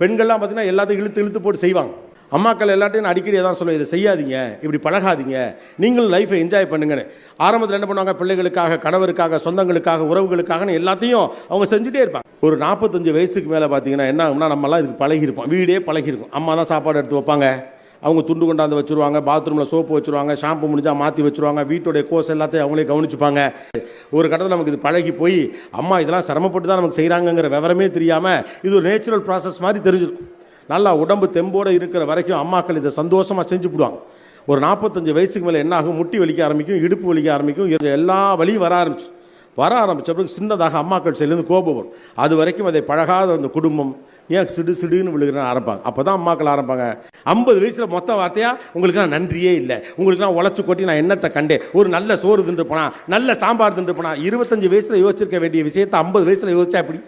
பெண்கள்லாம் பார்த்தீங்கன்னா எல்லாத்தையும் இழுத்து இழுத்து போட்டு செய்வாங்க. அம்மாக்கள் எல்லாத்தையும் நான் அடிக்கடி தான் சொல்லுவேன் இதை செய்யாதீங்க இப்படி பழகாதீங்க நீங்களும் லைஃப்பை என்ஜாய் பண்ணுங்கன்னு. ஆரம்பத்தில் என்ன பண்ணுவாங்க? பிள்ளைகளுக்காக கணவருக்காக சொந்தங்களுக்காக உறவுகளுக்காகன்னு எல்லாத்தையும் அவங்க செஞ்சுட்டே இருப்பாங்க. ஒரு நாற்பத்தஞ்சு வயசுக்கு மேலே பார்த்தீங்கன்னா என்ன ஆகும்னா நம்மலாம் இதுக்கு பழகிருப்போம் வீடே பழகிருக்கும் அம்மா தான் சாப்பாடு எடுத்து வைப்பாங்க. அவங்க துண்டு கொண்டாந்து வச்சுருவாங்க பாத்ரூமில் சோப்பு வச்சுருவாங்க ஷாம்பு முடிஞ்சால் மாற்றி வச்சுருவாங்க வீட்டுடைய கோர்ஸ் எல்லாத்தையும் அவங்களே கவனிச்சுப்பாங்க. ஒரு கட்டத்தில் நமக்கு இது பழகி போய் அம்மா இதெல்லாம் சிரமப்பட்டு தான் நமக்கு செய்கிறாங்கங்கிற விவரமே தெரியாமல் இது ஒரு நேச்சுரல் ப்ராசஸ் மாதிரி தெரிஞ்சிடும். நல்லா உடம்பு தெம்போடு இருக்கிற வரைக்கும் அம்மாக்கள் இதை சந்தோஷமாக செஞ்சு போடுவாங்க. ஒரு நாற்பத்தஞ்சு வயசுக்கு மேலே என்ன ஆகும் முட்டி வலிக்க ஆரம்பிக்கும் இடுப்பு வலிக்க ஆரம்பிக்கும் இது எல்லா வழியும் வர ஆரம்பிச்சு வர ஆரம்பித்த பிறகு சின்னதாக அம்மாக்கள் சைட்லேருந்து கோபம் வரும். அது வரைக்கும் அதை பழகாத அந்த குடும்பம் ஏன் சிடு சிடுன்னு விழுகிறன்னு ஆரம்பிப்பாங்க. அப்போ தான் அம்மாக்கள் ஆரம்பிப்பாங்க. ஐம்பது வயசில் மொத்த வார்த்தையாக உங்களுக்கு நான் நன்றியே இல்லை. உங்களுக்கு நான் உழைச்சி கொட்டி நான் என்னத்தை கண்டேன்? ஒரு நல்ல சோறு தின்று போனா நல்ல சாம்பார் தின்று போனா இருபத்தஞ்சு வயசில் யோசிச்சிருக்க வேண்டிய விஷயத்தை ஐம்பது வயசில் யோசிச்சா எப்படி?